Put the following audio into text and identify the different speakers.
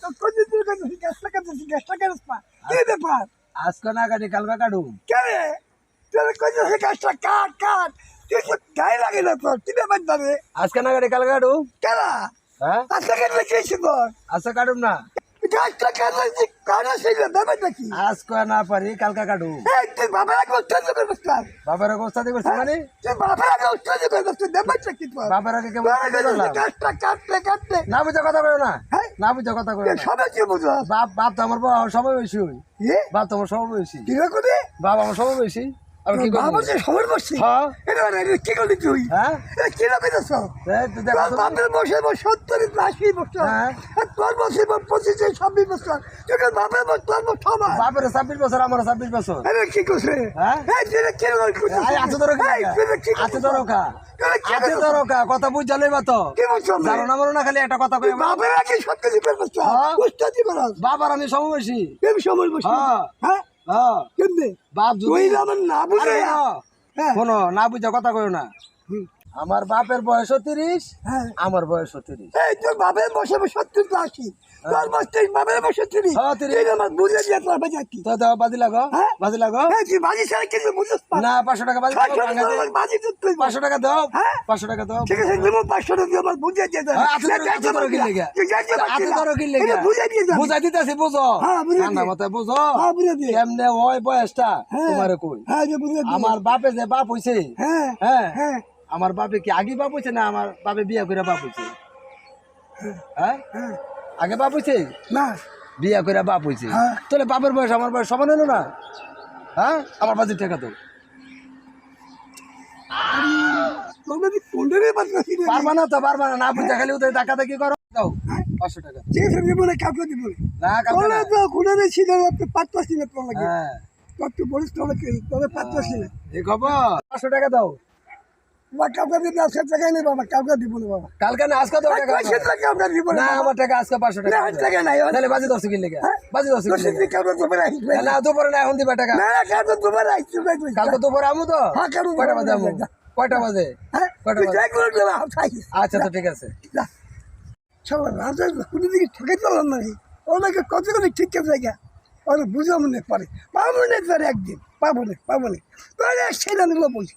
Speaker 1: তো কোন দিন তুই গ্যাসটা কাটছিস গ্যাসটা কাটছ পা কি ব্যাপার?
Speaker 2: আজকে না কাটি কালকা কাটু
Speaker 1: কে? রে তুই কোন দিন গ্যাসটা কাট কাট। তো গায়ে লাগে না তোর? কি ব্যাপার জানে
Speaker 2: আজকে না কাটি কালকা কাটু
Speaker 1: কেনা
Speaker 2: হ্যাঁ?
Speaker 1: আজকে কাটলে কি হয়েছে
Speaker 2: আজকে কাটুম না।
Speaker 1: নাকি?
Speaker 2: আজকে না পারি কালকা কাটু।
Speaker 1: তুই বাবার আগে
Speaker 2: বাবার করছি মানে?
Speaker 1: তুই বাবার আগে উত্তর দেবে তুই ব্যাপারটা কি তোর?
Speaker 2: বাবার আগে কেমন
Speaker 1: বাবার আগে
Speaker 2: করলাম?
Speaker 1: গ্যাসটা কাটতে কাটতে।
Speaker 2: না বুঝে কথা কয় না।
Speaker 1: হ্যাঁ?
Speaker 2: না বুঝে কথা কয়
Speaker 1: সবাই কি বুঝো?
Speaker 2: বাপ বাপ তো আমার সময় বেশি। বাপ তো আমার সময় বেশি।
Speaker 1: কি
Speaker 2: বাপ আমার সময় বেশি। কি
Speaker 1: বসছি
Speaker 2: হ্যাঁ।
Speaker 1: কি করলি তুই?
Speaker 2: হ্যাঁ।
Speaker 1: কি না পেতেছ। বাপের বসে সত্তর আশি বছর।
Speaker 2: হ্যাঁ।
Speaker 1: তোর বসে পঁচিশ ছাব্বিশ বছর। বাপের তোর
Speaker 2: বাপের ছাব্বিশ বছর আমার ছাব্বিশ বছর।
Speaker 1: আরে কি করছে?
Speaker 2: হ্যাঁ?
Speaker 1: কি
Speaker 2: আছে কি
Speaker 1: কি
Speaker 2: কা
Speaker 1: কি?
Speaker 2: কা কথা বুঝ জানলে বা তো।
Speaker 1: কি
Speaker 2: জানো না না খালি একটা কথা কই
Speaker 1: বাপের আগে সত্য
Speaker 2: হ্যাঁ। বাবার আমি
Speaker 1: কেম সময় বসে
Speaker 2: হ্যাঁ।
Speaker 1: হ্যাঁ।
Speaker 2: হ্যাঁ
Speaker 1: কেমনে?
Speaker 2: বাপ
Speaker 1: তুই না বুঝে
Speaker 2: আরে শোনো,
Speaker 1: হ্যাঁ
Speaker 2: না বুঝে কথা কইও না। আমার বাপের বয়স তিরিশ
Speaker 1: হ্যাঁ।
Speaker 2: আমার বয়স তিরিশ।
Speaker 1: এই তোর বাপের বসে বসে সত্তর তো আশি। তোর বসতে বাপের তিরিশ।
Speaker 2: হ্যাঁ, তিরিশ।
Speaker 1: আমার বুঝে দিয়ে তোর বাজা কি
Speaker 2: তো দাও বাজি লাগো
Speaker 1: হ্যাঁ?
Speaker 2: বাজি লাগো
Speaker 1: এই তুই বাজি ছাড়া কিছু বুঝিস না
Speaker 2: না পাঁচশো টাকা বাজি।
Speaker 1: বাজি। তুই
Speaker 2: পাঁচশো টাকা দাও
Speaker 1: হ্যাঁ?
Speaker 2: পাঁচশো টাকা দাও।
Speaker 1: ঠিক আছে তুমি পাঁচশো টাকা আমার বুঝে দিয়ে দে
Speaker 2: হ্যাঁ, আচ্ছা, আচ্ছা, কি লেগে? আচ্ছা, ধরো কি লেগে?
Speaker 1: বুঝে দিয়ে দে
Speaker 2: বুঝাই দিতেছি বুঝো।
Speaker 1: হ্যাঁ,
Speaker 2: ঠান্ডা
Speaker 1: দি।
Speaker 2: মাথায় বুঝো।
Speaker 1: হ্যাঁ বুঝে দিয়ে।
Speaker 2: কেমনে বয়সটা?
Speaker 1: হ্যাঁ।
Speaker 2: কই?
Speaker 1: হ্যাঁ দিয়ে।
Speaker 2: আমার বাপে যে বাপ হইছে
Speaker 1: হ্যাঁ।
Speaker 2: হ্যাঁ
Speaker 1: হ্যাঁ।
Speaker 2: আমার বাপে কি আগে বাপ হইছে না আমার বাপে বিয়া করে বাপ হইছে হ্যাঁ?
Speaker 1: হ্যাঁ।
Speaker 2: আগে বাপ হইছে
Speaker 1: না।
Speaker 2: বিয়া করে বাপ হইছে
Speaker 1: হ্যাঁ।
Speaker 2: তাহলে বাপের বয়স আমার বয়স সমান হলো না? হ্যাঁ? আমার বাজির টাকা তো। পারবা না তো পারবা না। না বুঝা খালি ওদের টাকা দেখি করো। দাও পাঁচশো টাকা।
Speaker 1: ঠিক আছে দিব না না। তো লাগে।
Speaker 2: হ্যাঁ।
Speaker 1: তো বলিস
Speaker 2: এই খবর। পাঁচশো টাকা দাও।
Speaker 1: বা কাউকে দিতে আজকে টাকাই নেই বাবা কাউকে দিব না বাবা।
Speaker 2: কালকে না আজকে দাও টাকা
Speaker 1: পয়সা টাকা আমরা দিব
Speaker 2: না আমার টাকা আজকে পাঁচশো টাকা
Speaker 1: না, টাকা নাই, আমার-
Speaker 2: তাহলে বাজি দশ কিনলে বাজি দশ
Speaker 1: পয়সা
Speaker 2: কিনলে
Speaker 1: কাউকে তোমার আসবে
Speaker 2: না দুপুরে না এখন দিবা টাকা।
Speaker 1: না না কাউকে তোমার আসবে
Speaker 2: কালকে দুপুরে আমু তো?
Speaker 1: হ্যাঁ, কালকে
Speaker 2: কয়টা বাজে আমু। কয়টা বাজে?
Speaker 1: হ্যাঁ
Speaker 2: কয়টা বাজে? আচ্ছা তো ঠিক আছে।
Speaker 1: সবাই রাজা কোনো দিকে ঠকে চলাম না ওনাকে কত করে ঠিক আছে জায়গা ওরা বুঝাবো না পারে পাবো না পারে একদিন পাবো না পাবো না। বলছি